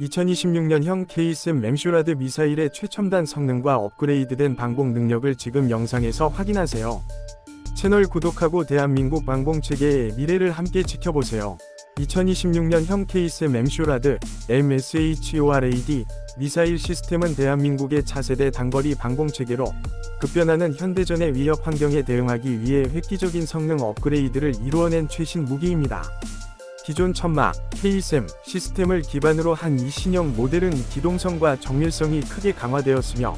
2026년형 케이스 램슈라드 미사일의 최첨단 성능과 업그레이드된 방공 능력을 지금 영상에서 확인하세요. 채널 구독하고 대한민국 방공 체계의 미래를 함께 지켜보세요. 2026년형 케이스 램슈라드 MSHORAD 미사일 시스템은 대한민국의 차세대 단거리 방공체계로 급변하는 현대전의 위협 환경에 대응하기 위해 획기적인 성능 업그레이드를 이루어낸 최신 무기입니다. 기존 천막, KSM 시스템을 기반으로 한 이 신형 모델은 기동성과 정밀성이 크게 강화되었으며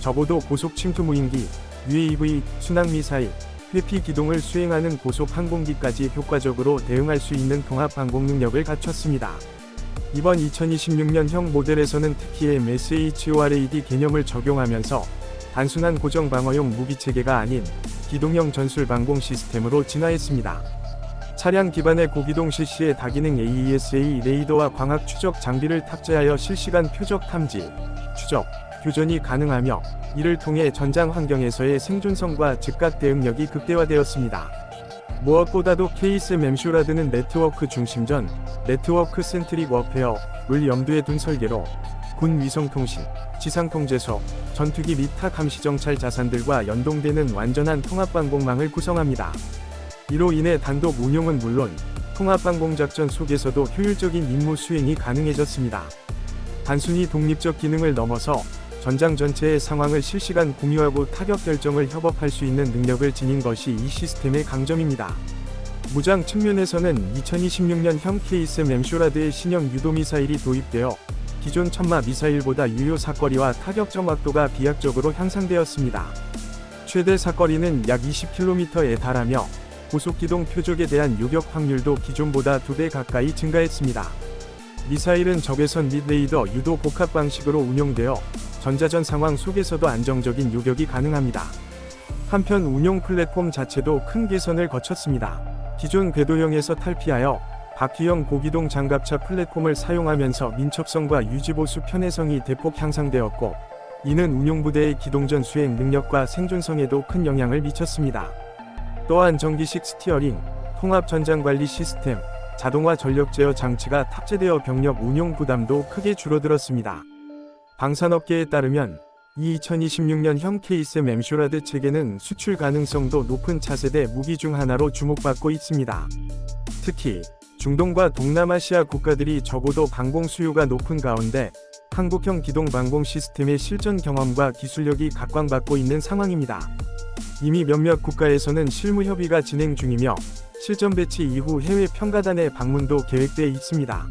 저보도 고속 침투 무인기, UAV, 순항미사일, 회피 기동을 수행하는 고속 항공기까지 효과적으로 대응할 수 있는 통합 항공 능력을 갖췄습니다. 이번 2026년형 모델에서는 특히 MSHORAD 개념을 적용하면서 단순한 고정 방어용 무기 체계가 아닌 기동형 전술 방공 시스템으로 진화했습니다. 차량 기반의 고기동 실시의 다기능 AESA 레이더와 광학 추적 장비를 탑재하여 실시간 표적 탐지, 추적, 교전이 가능하며 이를 통해 전장 환경에서의 생존성과 즉각 대응력이 극대화되었습니다. 무엇보다도 케이스 램슈라드는 네트워크 중심전, 네트워크 센트릭 워페어를 염두에 둔 설계로 군 위성통신, 지상통제소, 전투기 및타 감시정찰 자산들과 연동되는 완전한 통합방공망을 구성합니다. 이로 인해 단독 운용은 물론 통합방공작전 속에서도 효율적인 임무 수행이 가능해졌습니다. 단순히 독립적 기능을 넘어서 전장 전체의 상황을 실시간 공유하고 타격 결정을 협업할 수 있는 능력을 지닌 것이 이 시스템의 강점입니다. 무장 측면에서는 2026년형 케이스 램쇼라드의 신형 유도미사일이 도입되어 기존 천마 미사일보다 유효 사거리와 타격 정확도가 비약적으로 향상되었습니다. 최대 사거리는 약 20km에 달하며 고속기동 표적에 대한 요격 확률도 기존보다 2배 가까이 증가했습니다. 미사일은 적외선 및 레이더 유도 복합 방식으로 운용되어 전자전 상황 속에서도 안정적인 요격이 가능합니다. 한편 운용 플랫폼 자체도 큰 개선을 거쳤습니다. 기존 궤도형에서 탈피하여 바퀴형 고기동 장갑차 플랫폼을 사용하면서 민첩성과 유지보수 편의성이 대폭 향상되었고, 이는 운용부대의 기동전 수행 능력과 생존성에도 큰 영향을 미쳤습니다. 또한 전기식 스티어링, 통합 전장 관리 시스템, 자동화 전력 제어 장치가 탑재되어 병력 운용 부담도 크게 줄어들었습니다. 방산업계에 따르면 이 2026년형 케이스 램쇼라드 체계는 수출 가능성도 높은 차세대 무기 중 하나로 주목받고 있습니다. 특히 중동과 동남아시아 국가들이 적어도 방공 수요가 높은 가운데 한국형 기동 방공 시스템의 실전 경험과 기술력이 각광받고 있는 상황입니다. 이미 몇몇 국가에서는 실무 협의가 진행 중이며 실전 배치 이후 해외 평가단의 방문도 계획돼 있습니다.